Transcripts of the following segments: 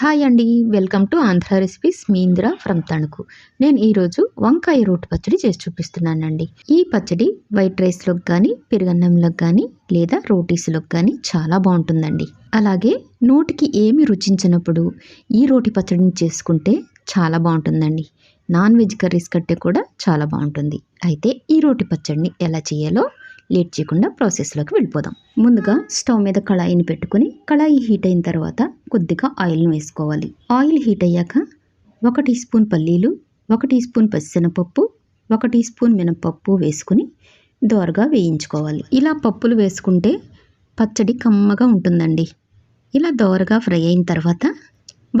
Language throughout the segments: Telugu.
హాయ్ అండి వెల్కమ్ టు ఆంధ్ర రెసిపీస్. మీ ఇందిరా ఫ్రమ్ తణుకు. నేను ఈరోజు వంకాయ రోటి పచ్చడి చేసి చూపిస్తున్నానండి. ఈ పచ్చడి వైట్ రైస్లోకి కానీ పెరుగన్నంలోకి కానీ లేదా రోటీస్లోకి కానీ చాలా బాగుంటుందండి. అలాగే నోటికి ఏమి రుచించినప్పుడు ఈ రోటి పచ్చడిని చేసుకుంటే చాలా బాగుంటుందండి. నాన్ వెజ్ కర్రీస్ కట్టే కూడా చాలా బాగుంటుంది. అయితే ఈ రోటి పచ్చడిని ఎలా చేయాలో లేట్ చేయకుండా ప్రాసెస్లోకి వెళ్ళిపోదాం. ముందుగా స్టవ్ మీద కళాయిని పెట్టుకుని కళాయి హీట్ అయిన తర్వాత కొద్దిగా ఆయిల్ను వేసుకోవాలి. ఆయిల్ హీట్ అయ్యాక ఒక టీ స్పూన్ పల్లీలు ఒక టీ స్పూన్ పచ్చిశనగపప్పు ఒక టీ స్పూన్ మినపప్పు వేసుకుని దోరగా వేయించుకోవాలి. ఇలా పప్పులు వేసుకుంటే పచ్చడి కమ్మగా ఉంటుందండి. ఇలా దోరగా ఫ్రై అయిన తర్వాత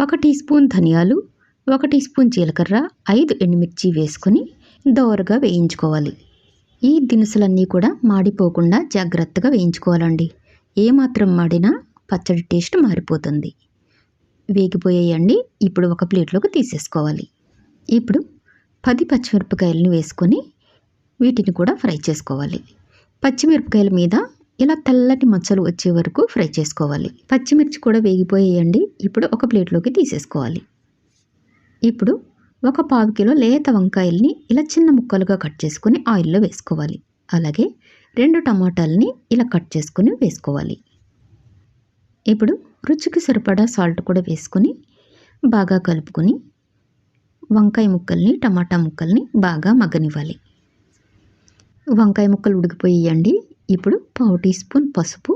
ఒక టీ స్పూన్ ధనియాలు ఒక టీ స్పూన్ జీలకర్ర ఐదు ఎండుమిర్చి వేసుకొని దోరగా వేయించుకోవాలి. ఈ దినుసులన్నీ కూడా మాడిపోకుండా జాగ్రత్తగా వేయించుకోవాలండి. ఏమాత్రం మాడినా పచ్చడి టేస్ట్ మారిపోతుంది. వేగిపోయాయండి. ఇప్పుడు ఒక ప్లేట్లోకి తీసేసుకోవాలి. ఇప్పుడు పది పచ్చిమిరపకాయలను వేసుకొని వీటిని కూడా ఫ్రై చేసుకోవాలి. పచ్చిమిరపకాయల మీద ఇలా తెల్లటి మచ్చలు వచ్చే వరకు ఫ్రై చేసుకోవాలి. పచ్చిమిర్చి కూడా వేగిపోయేయండి. ఇప్పుడు ఒక ప్లేట్లోకి తీసేసుకోవాలి. ఇప్పుడు ఒక పావు కిలో లేత వంకాయల్ని ఇలా చిన్న ముక్కలుగా కట్ చేసుకుని ఆయిల్లో వేసుకోవాలి. అలాగే రెండు టమాటాలని ఇలా కట్ చేసుకుని వేసుకోవాలి. ఇప్పుడు రుచికి సరిపడా సాల్ట్ కూడా వేసుకొని బాగా కలుపుకొని వంకాయ ముక్కల్ని టమాటా ముక్కల్ని బాగా మగ్గనివ్వాలి. వంకాయ ముక్కలు ఉడికిపోయాయండి. ఇప్పుడు పావు టీ స్పూన్ పసుపు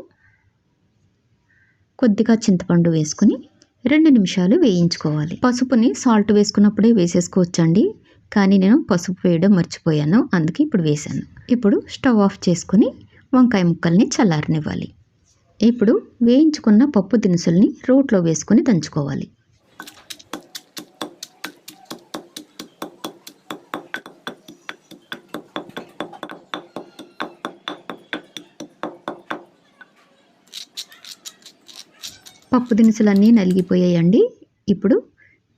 కొద్దిగా చింతపండు వేసుకుని రెండు నిమిషాలు వేయించుకోవాలి. పసుపుని సాల్ట్ వేసుకున్నప్పుడే వేసేసుకోవచ్చండి. కానీ నేను పసుపు వేయడం మర్చిపోయాను. అందుకే ఇప్పుడు వేసాను ఇప్పుడు స్టవ్ ఆఫ్ చేసుకుని వంకాయ ముక్కల్ని చల్లారనివ్వాలి. ఇప్పుడు వేయించుకున్న పప్పు దినుసుల్ని రోట్లో వేసుకుని దంచుకోవాలి. పప్పు దినుసులన్నీ నలిగిపోయాయండి. ఇప్పుడు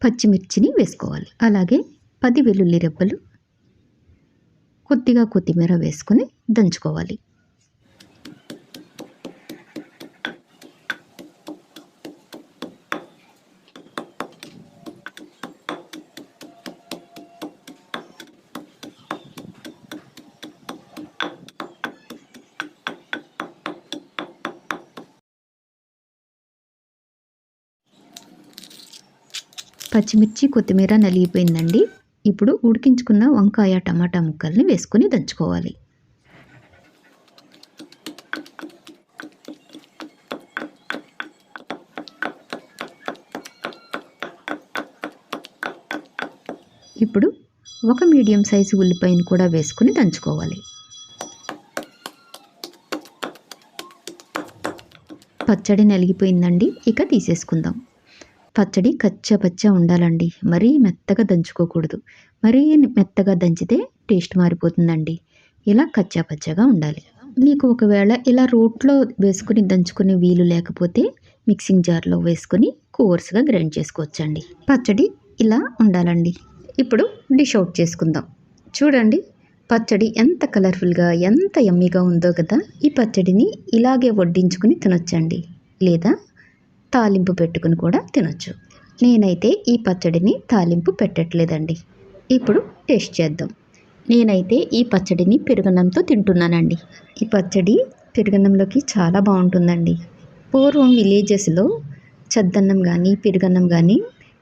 పచ్చిమిర్చిని వేసుకోవాలి. అలాగే పది వెల్లుల్లి రెబ్బలు కొద్దిగా కొత్తిమీర వేసుకొని దంచుకోవాలి. పచ్చిమిర్చి కొత్తిమీర నలిగిపోయిందండి. ఇప్పుడు ఉడికించుకున్న వంకాయ టమాటా ముక్కల్ని వేసుకొని దంచుకోవాలి. ఇప్పుడు ఒక మీడియం సైజు ఉల్లిపాయను కూడా వేసుకుని దంచుకోవాలి. పచ్చడి నలిగిపోయిందండి. ఇక తీసేసుకుందాం. పచ్చడి కచ్చపచ్చ ఉండాలండి. మరీ మెత్తగా దంచుకోకూడదు. మరీ మెత్తగా దంచితే టేస్ట్ మారిపోతుందండి. ఇలా కచ్చాపచ్చగా ఉండాలి. మీకు ఒకవేళ ఇలా రోట్లో వేసుకుని దంచుకునే వీలు లేకపోతే మిక్సింగ్ జార్లో వేసుకొని కోర్స్గా గ్రైండ్ చేసుకోవచ్చండి. పచ్చడి ఇలా ఉండాలండి. ఇప్పుడు డిష్ అవుట్ చేసుకుందాం. చూడండి పచ్చడి ఎంత కలర్ఫుల్గా ఎంత ఎమ్మీగా ఉందో కదా ఈ పచ్చడిని ఇలాగే వడ్డించుకుని తినొచ్చండి. లేదా తాలింపు పెట్టుకుని కూడా తినొచ్చు. నేనైతే ఈ పచ్చడిని తాలింపు పెట్టట్లేదండి. ఇప్పుడు టేస్ట్ చేద్దాం. నేనైతే ఈ పచ్చడిని పెరుగన్నంతో తింటున్నానండి. ఈ పచ్చడి పెరుగన్నంలోకి చాలా బాగుంటుందండి. పూర్వం విలేజెస్లో చద్దన్నం కానీ పెరుగన్నం కానీ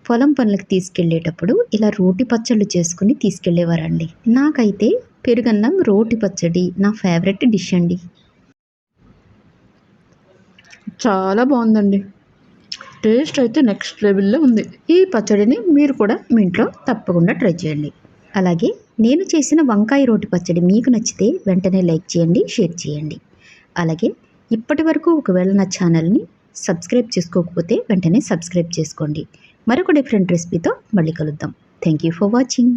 పొలం పనులకు తీసుకెళ్ళేటప్పుడు ఇలా రోటి పచ్చళ్ళు చేసుకుని తీసుకెళ్ళేవారండి. నాకైతే పెరుగన్నం రోటి పచ్చడి నా ఫేవరెట్ డిష్ అండి. చాలా బాగుందండి. టేస్ట్ అయితే నెక్స్ట్ లెవెల్లో ఉంది. ఈ పచ్చడిని మీరు కూడా మీ ఇంట్లో తప్పకుండా ట్రై చేయండి. అలాగే నేను చేసిన వంకాయ రోటి పచ్చడి మీకు నచ్చితే వెంటనే లైక్ చేయండి షేర్ చేయండి. అలాగే ఇప్పటి వరకు ఒకవేళ నా ఛానల్ని సబ్స్క్రైబ్ చేసుకోకపోతే వెంటనే సబ్స్క్రైబ్ చేసుకోండి. మరొక డిఫరెంట్ రెసిపీతో మళ్ళీ కలుద్దాం. Thank you for watching.